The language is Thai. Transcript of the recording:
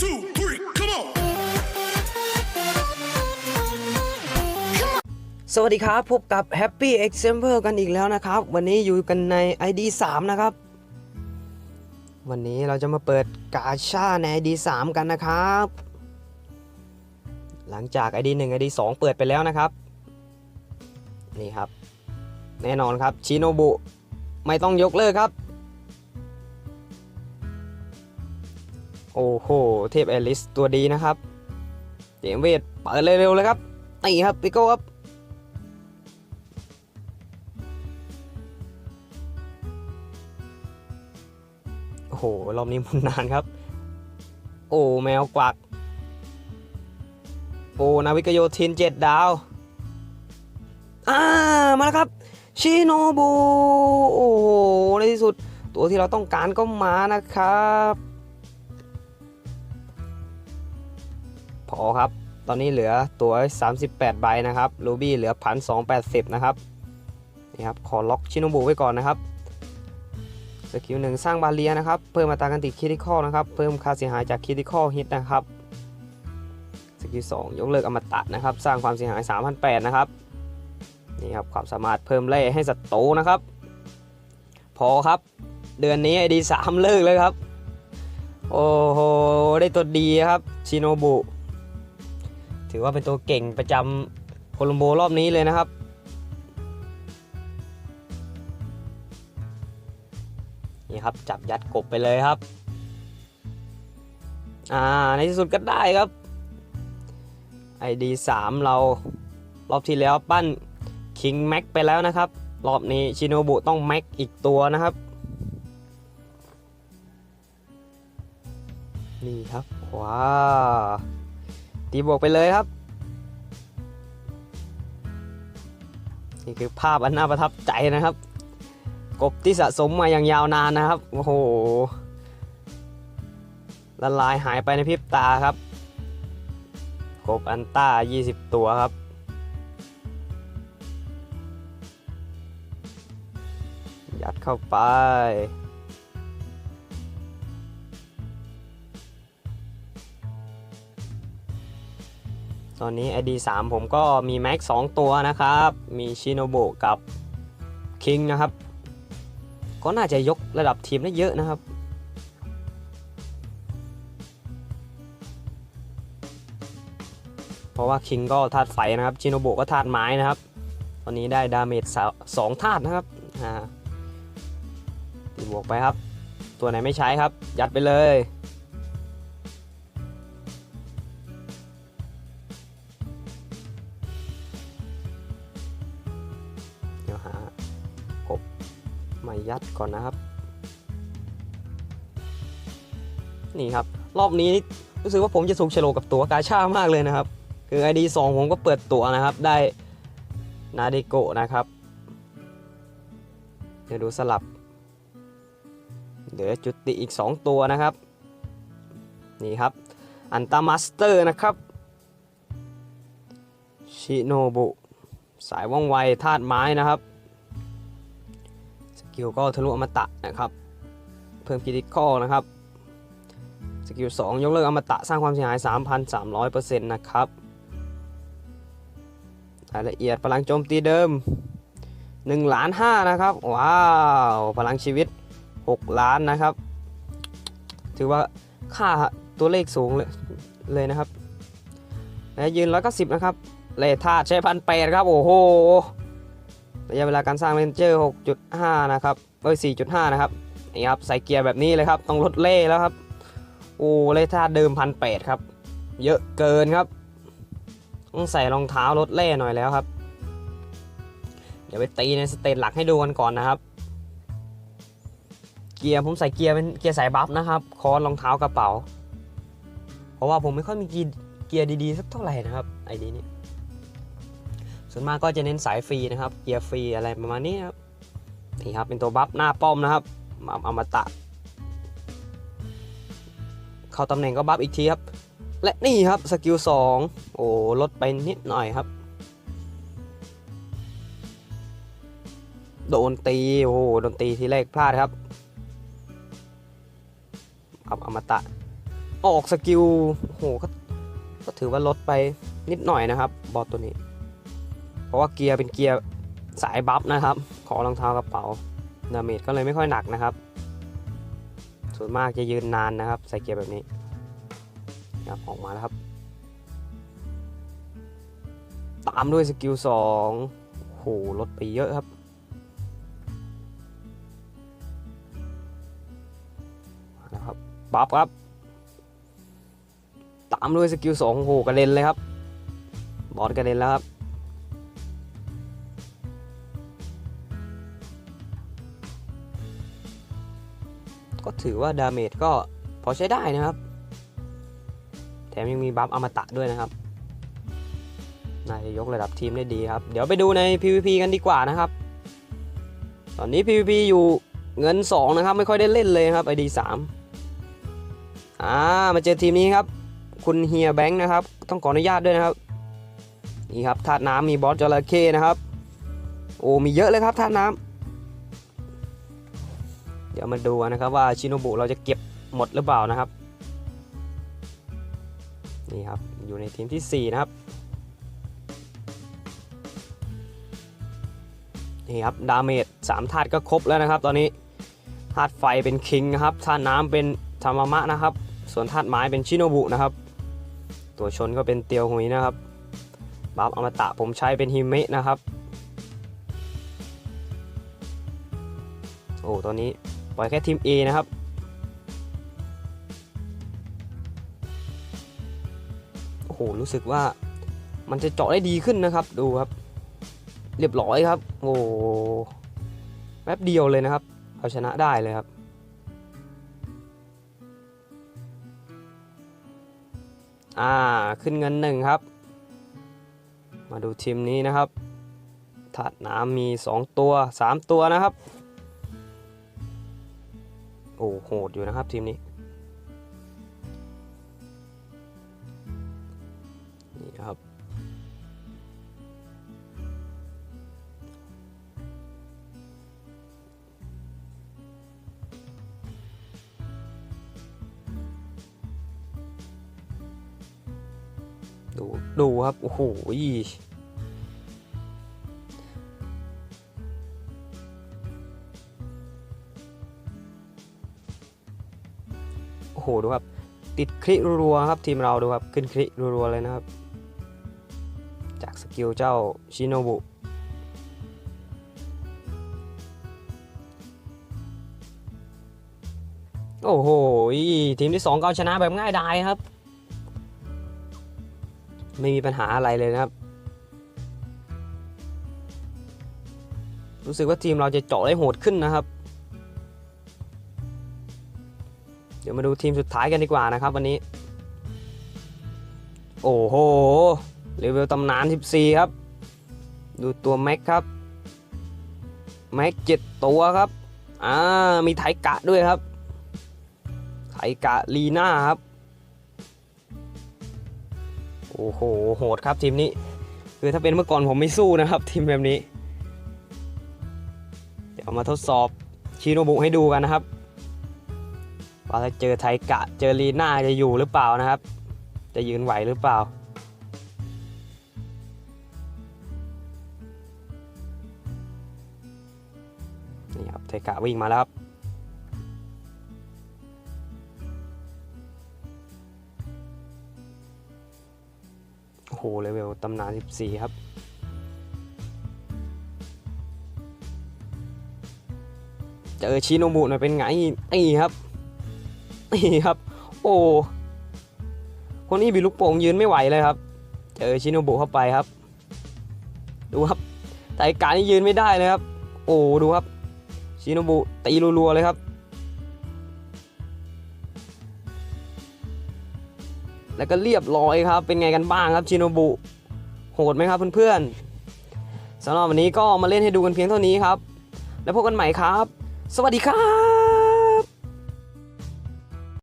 two, three, come on. สวัสดีครับ พบกับ Happy Example กันอีกแล้วนะครับ วันนี้อยู่กันใน ID 3 นะครับ วันนี้เราจะมาเปิดกาชาใน ID 3 กันนะครับ หลังจาก ID 1 ID 2 เปิดไปแล้วนะครับ นี่ครับ แน่นอนครับชิโนบุไม่ต้องยกเลิกครับ โอ้โห เทพแอลิสตัวดีนะครับเจมเวทเปิดเร็วๆเลยครับนี่ครับปิโก้ครับโอ้โหรอบนี้มุนนานครับ โอ้แมวกวักโอ้นาวิกโยธินเจ็ดดาวอ่ามาแล้วครับชิโนบุโอ้โหในที่สุดตัวที่เราต้องการก็มานะครับ พอครับ ตอนนี้เหลือตัว 38 ใบนะครับรูบี้เหลือ1,280นะครับนี่ครับ ขอล็อกชิโนบุไว้ก่อนนะครับ สกิลหนึ่งสร้างบาเลียนะครับ เพิ่มอัตราการติดคิติคอลนะครับ เพิ่มค่าเสียหายจากคิติคอลฮิตนะครับ สกิลสองยกเลิกอมตะนะครับ สร้างความเสียหาย3,008นะครับ นี่ครับ ความสามารถเพิ่มเล่ให้ศัตรูนะครับ พอครับ เดือนนี้ไอดีสามเลิกเลยครับ โอ้โห ได้ตัวดีครับ ชิโนบุ ถือว่าเป็นตัวเก่งประจำโคลัมโบรอบนี้เลยนะครับ นี่ครับจับยัดกบไปเลยครับ อ่าในที่สุดก็ได้ครับ ID 3 เรารอบที่แล้วปั้น King Mac ไปแล้วนะครับ รอบนี้ชิโนบุต้อง Mac อีกตัวนะครับ นี่ครับว้า ตีบวกไปเลยครับ นี่คือภาพอันน่าประทับใจนะครับ กบที่สะสมมาอย่างยาวนานนะครับ โอ้โห ละลายหายไปในพริบตาครับ กบอันต้า 20 ตัวครับยัดเข้าไป อนนี้ ID 3 ผมก็มีแม็ก2ตัวนะครับ มีชิโนบุกับคิงนะครับ ก็น่าจะยกระดับทีมได้เยอะนะครับ เพราะว่าคิงก็ธาตุไฟนะครับชิโนบุก็ธาตุไม้นะครับ ตอนนี้ได้ดาเมจสองธาตุนะครับอ่าตีบวกไปครับ ตัวไหนไม่ใช้ครับ ยัดไปเลย มายัดก่อนนะครับ นี่ครับ รอบนี้รู้สึกว่าผมจะถูกโฉลกกับตัวกาชามากเลยนะครับ คือ ID 2 ผมก็เปิดตัวนะครับ ได้นาเดโกะนะครับ เดี๋ยวดูสลับเดี๋ยวจุติอีก 2 ตัวนะครับ นี่ครับ อันตามาสเตอร์นะครับชิโนบุสายว่องไวธาตุไม้นะครับ กิลก็ทะลุอมตะนะครับ เพิ่มคิติคอนะครับ สกิล2ยกเลิกอมตะสร้างความเสียหาย 3,300%นะครับรายละเอียดพลังโจมตีเดิม1ล้าน5นะครับ ว้าว พลังชีวิต 6 ล้านนะครับ ถือว่าค่าตัวเลขสูงเลยเลยนะครับและยืนร้อยก็สิบนะครับเลทธาใช้พันแปดครับ โอ้โห ระยะเวลาการสร้างเลนเจอร์ 6.5 นะครับเอ้ย 4.5 นะครับ นี่ครับ ใส่เกียร์แบบนี้เลยครับ ต้องลดเล่แล้วครับ โอ้เลทธาเดิมพันแปดครับ เยอะเกินครับ ต้องใส่รองเท้าลดเล่หน่อยแล้วครับ เดี๋ยวไปตีในสเตจหลักให้ดูกันก่อนนะครับ เกียร์ผมใส่เกียร์เป็นเกียร์สายบัฟนะครับ คอนรองเท้ากระเป๋า เพราะว่าผมไม่ค่อยมีเกียร์ดีๆสักเท่าไหร่นะครับ ไอดีนี้ ส่วนมากก็จะเน้นสายฟรีนะครับ เกียร์ฟรีอะไรประมาณนี้ครับนี่ครับเป็นตัวบัฟหน้าป้อมนะครับมาอมตะ เข้าตำแหน่งก็บัฟอีกทีครับ และนี่ครับสกิล2โอ้ลดไปนิดหน่อยครับ โดนตีโอ้โดนตีทีแรกพลาดครับกับอมตะ ออกสกิลโอ้โหก็ถือว่าลดไปนิดหน่อยนะครับ บอสตัวนี้ ราะว่าเกียร์เป็นเกียร์สายบัฟนะครับของรองเท้ากระเป๋าดาเมจก็เลยไม่ค่อยหนักนะครับ ส่วนมากจะยืนนานนะครับ ใส่เกียร์แบบนี้ครับออกมาแล้วครับ ตามด้วยสกิลสองโหลดไปเยอะครับมาแล้วครับบัฟครับ ตามด้วยสกิลสองโอ้โหกระเด็นเลยครับ บอสกระเด็นแล้วครับ ถือว่าดาเมจก็พอใช้ได้นะครับ แถมยังมีบัฟอมตะด้วยนะครับน่าจะยกระดับทีมได้ดีครับ เดี๋ยวไปดูใน PVP กันดีกว่านะครับ ตอนนี้ PVP อยู่เงิน 2 นะครับ ไม่ค่อยได้เล่นเลยครับ ID 3อ่ามาเจอทีมนี้ครับ คุณเฮียแบงค์นะครับ ต้องขออนุญาตด้วยนะครับ นี่ครับธาตุน้ำมีบอสจระเข้นะครับ โอ้มีเยอะเลยครับธาตุน้ำ เดี๋ยวมาดูนะครับว่าชิโนบุเราจะเก็บหมดหรือเปล่านะครับ นี่ครับ อยู่ในทีมทีสี่ 4 นะครับ นี่ครับ ดาเมจ3ธาตุก็ครบแล้วนะครับ ตอนนี้ธาตุไฟเป็นคิงนะครับธาตุน้ำเป็นธรรมะนะครับ ส่วนธาตุไม้เป็นชิโนบุนะครับ ตัวชนก็เป็นเตียวหุยนะครับบัฟอมตะผมใช้เป็นฮิเมะนะครับ โอ้ตอนนี้ ปล่อยแค่ทีม A นะครับ โอ้โห รู้สึกว่ามันจะเจาะได้ดีขึ้นนะครับ ดูครับ เรียบร้อยครับ โอ้แป๊บเดียวเลยนะครับ เอาชนะได้เลยครับ อ่า ขึ้นเงินหนึ่งครับ มาดูทีมนี้นะครับถาดน้ำมี 2 ตัว 3 ตัวนะครับ โหดอยู่นะครับทีมนี้นี่ครับ ดูดูครับ โอ้โห โหดูครับ ติดคลิรัวครับทีมเราดูครับขึ้นคลิรัวเลยนะครับ จากสกิลเจ้าชิโนบุโอ้โหทีมที่2ก็เอาชนะแบบง่ายดายครับ ไม่มีปัญหาอะไรเลยนะครับ รู้สึกว่าทีมเราจะเจาะได้โหดขึ้นนะครับ เดี๋ยวมาดูทีมสุดท้ายกันดีกว่านะครับวันนี้ โอ้โหเลเวลตำนาน 14 ครับ ดูตัวแม็กครับ แม็กเจ็ดตัวครับ อ่า มีไทกะด้วยครับ ไทกะลีน่าครับ โอ้โห โหดครับทีมนี้ คือถ้าเป็นเมื่อก่อนผมไม่สู้นะครับ ทีมแบบนี้ เดี๋ยวมาทดสอบชิโนบุให้ดูกันนะครับ ว่าถ้าเจอไทกะเจอลีน่าจะอยู่หรือเปล่านะครับ จะยืนไหวหรือเปล่า นี่ครับไทกะวิ่งมาแล้วครับโอ้โหเลเวลตำนาน 14 ครับเจอชิโนบุหน่อยเป็นไงนี่ครับ นี่ครับ โอ้คนนี้บีลูกโป่งยืนไม่ไหวเลยครับ เจอชินโนบุเข้าไปครับ ดูครับไตการนี่ยืนไม่ได้เลยครับ โอ้ดูครับ ชินโนบุตีรัวๆเลยครับ แล้วก็เรียบร้อยครับ เป็นไงกันบ้างครับชินโนบุโหดไหมครับเพื่อนๆสำหรับวันนี้ก็มาเล่นให้ดูกันเพียงเท่านี้ครับ แล้วพบกันใหม่ครับ สวัสดีครับ